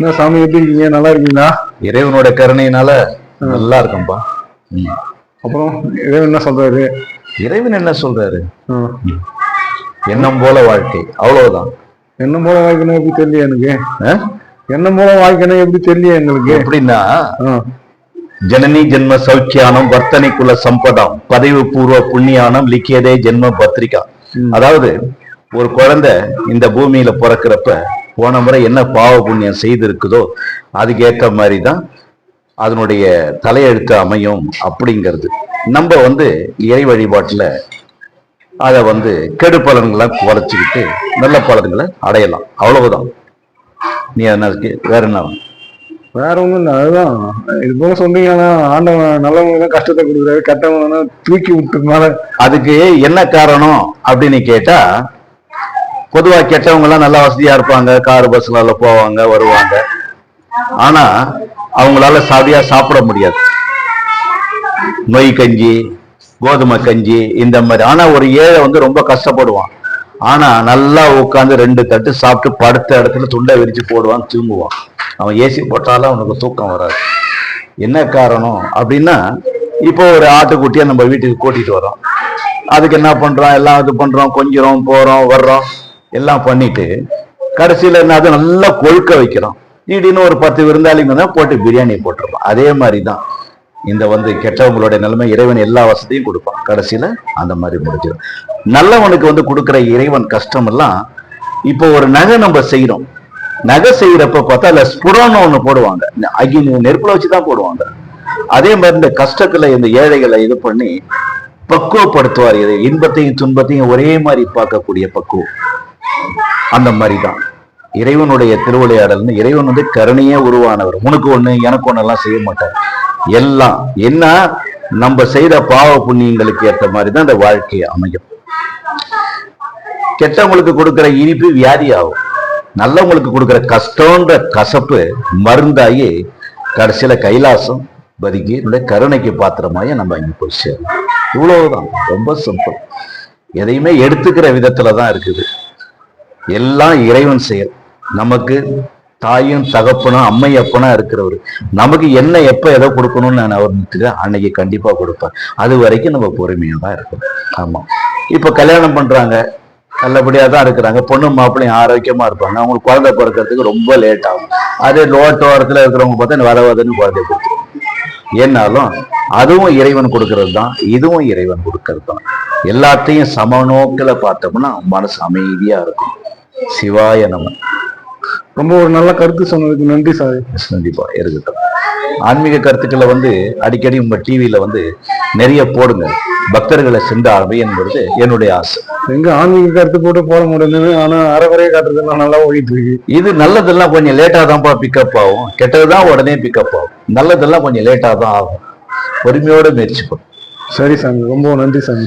என்ன சாமி எப்படி இருக்கீங்க? நல்லா இருக்கீங்களா? இறைவனோட கருணையினால நல்லா இருக்கும்பா. அப்புறம் இறைவன் என்ன சொல்றாரு? இறைவன் என்ன சொல்றாரு. எண்ணம் போல வாழ்க்கை. அவ்வளவுதான். என்ன போல வாழ்க்கணும் எப்படி தெரியல எனக்கு? என்ன போல வாழ்க்கணும் எப்படி தெரியல எங்களுக்கு? எப்படின்னா. ஜனனி ஜென்ம சௌக்கியானம் வர்த்தனை குல சம்பதம் பதவி பூர்வ புண்ணியானம் லிக்கியதே ஜென்ம பத்திரிகா. அதாவது ஒரு குழந்தை இந்த பூமியில பிறக்கிறப்ப போன முறை என்ன பாவ புண்ணியம் செய்திருக்குதோ அதுக்கேற்ற மாதிரி தான் அதனுடைய தலையெழுத்து அமையும் அப்படிங்கிறது. நம்ம வந்து இறை வழிபாட்டுல அதை வந்து கெடு பலன்களை குறைச்சிக்கிட்டு நல்ல பலன்களை அடையலாம். அவ்வளவுதான். நீ என்ன வேற என்ன? வேற ஒண்ணும் இல்லை. அதுதான். இது போல சொன்னீங்கன்னா ஆண்டவன் நல்லவங்க தான் கஷ்டத்தை கொடுக்குறாரு கெட்டவங்க தூக்கி விட்டுனால அதுக்கு என்ன காரணம் அப்படின்னு கேட்டா பொதுவா கெட்டவங்க எல்லாம் நல்லா வசதியா இருப்பாங்க கார் பஸ்ல எல்லாம் போவாங்க வருவாங்க. ஆனா அவங்களால சாதியா சாப்பிட முடியாது. நொய் கஞ்சி கோதுமை கஞ்சி இந்த மாதிரி. ஆனா ஒரு ஏழை வந்து ரொம்ப கஷ்டப்படுவான். ஆனா நல்லா உட்காந்து ரெண்டு தட்டு சாப்பிட்டு படுத்த இடத்துல துண்டை விரிச்சு போடுவான் தூங்குவான். அவன் ஏசி போட்டாலும் அவனுக்கு தூக்கம் வராது. என்ன காரணம் அப்படின்னா இப்போ ஒரு ஆட்டுக்குட்டியை நம்ம வீட்டுக்கு கூட்டிட்டு வரோம் அதுக்கு என்ன பண்றோம்? எல்லாம் இது பண்றோம் கொஞ்சிறோம் போறோம் வர்றோம். எல்லாம் பண்ணிட்டு கடைசியில என்ன அது நல்லா கொழுக்க வைக்கிறோம். திடீர்னு ஒரு பத்து விருந்தாளிங்க தான் போட்டு பிரியாணி போட்டுருப்போம் அதே மாதிரி தான் இந்த வந்து கெட்டவங்களுடைய நிலைமை இறைவன் எல்லா வசதியும் கொடுப்பான். கடைசியில அந்த மாதிரி முடிஞ்சிடும். நல்லவனுக்கு வந்து கொடுக்குற இறைவன் கஷ்டம் எல்லாம் இப்போ ஒரு நகை நம்ம செய்யறோம் நகை செய்யறப்ப பார்த்தா அதுல ஸ்புடம்னு ஒண்ணு போடுவாங்க. அகி நெருப்புல வச்சுதான் போடுவாங்க. அதே மாதிரி இந்த கஷ்டத்துல இந்த ஏழைகளை இது பண்ணி பக்குவப்படுத்துவார் இதை. இன்பத்தையும் துன்பத்தையும் ஒரே மாதிரி பார்க்கக்கூடிய பக்குவம். அந்த மாதிரி தான் இறைவனுடைய திருவிளையாடல்னு இறைவன் வந்து கருணையே உருவானவர். உனக்கு ஒண்ணு எனக்கு ஒண்ணு எல்லாம் செய்ய மாட்டார். எல்லாம். என்ன? நம்ம செய்த பாவ புண்ணியங்களுக்கு ஏற்ற மாதிரி தான் அந்த வாழ்க்கை அமையும். கெட்டவங்களுக்கு கொடுக்கிற இனிப்பு வியாதி ஆகும் நல்லவங்களுக்கு கொடுக்கிற கஷ்டம்ன்ற கசப்பு மருந்தாகி கடைசியில கைலாசம் பதுக்கி என்னுடைய கருணைக்கு பாத்திரமாயே நம்ம அங்கே போய் சேரும் இவ்வளவுதான். ரொம்ப சிம்பிள் எதையுமே எடுத்துக்கிற விதத்துல தான் இருக்குது. எல்லாம் இறைவன் செயல். நமக்கு தாயும் தகப்பனும் அம்மை அப்பனா இருக்கிறவர். நமக்கு என்ன எப்ப எதை கொடுக்கணும்னு நான் அவர் நினைக்கிறேன், அன்னைக்கு கண்டிப்பா கொடுப்பேன் அது வரைக்கும் நம்ம பொறுமையா தான் இருக்கணும். ஆமா. இப்ப கல்யாணம் பண்றாங்க. நல்லபடியா தான் இருக்கிறாங்க. பொண்ணு மாப்பிள்ளையும் ஆரோக்கியமா இருப்பாங்க. அவங்களுக்கு குழந்தை பிறக்கிறதுக்கு ரொம்ப லேட் ஆகும். அதே லோட்டோரத்துல இருக்கிறவங்க பார்த்தா வர வதன்னு குழந்தை கொடுத்துருவோம் ஏன்னாலும் அதுவும் இறைவன் கொடுக்கறது தான். இதுவும் இறைவன் கொடுக்கறது தான். எல்லாத்தையும் சமநோக்கில பார்த்தோம்னா மனசு அமைதியா இருக்கும். சிவாய நம. ரொம்ப ஒரு நல்ல கருத்து சொன்னதுக்கு நன்றி சார். கண்டிப்பா இருக்கட்டும். ஆன்மீக கருத்துக்களை வந்து அடிக்கடி உங்க டிவியில வந்து நிறைய போடுங்க. பக்தர்களை சென்றாரவை என்பது என்னுடைய ஆசை. எங்க ஆன்மீக கருத்து போட்டு போட முடியுது ஆனா அறகுறைய காட்டுறதுலாம் நல்லா ஓடிட்டு இருக்கு. இது நல்லதெல்லாம் கொஞ்சம் லேட்டா தான்ப்பா பிக்கப் ஆகும். கெட்டதுதான் உடனே பிக்கப் ஆகும். நல்லதெல்லாம் கொஞ்சம் லேட்டா தான் ஆகும். பொறுமையோட முயற்சி பண்ணும் சரி சாமி ரொம்ப நன்றி சாமி.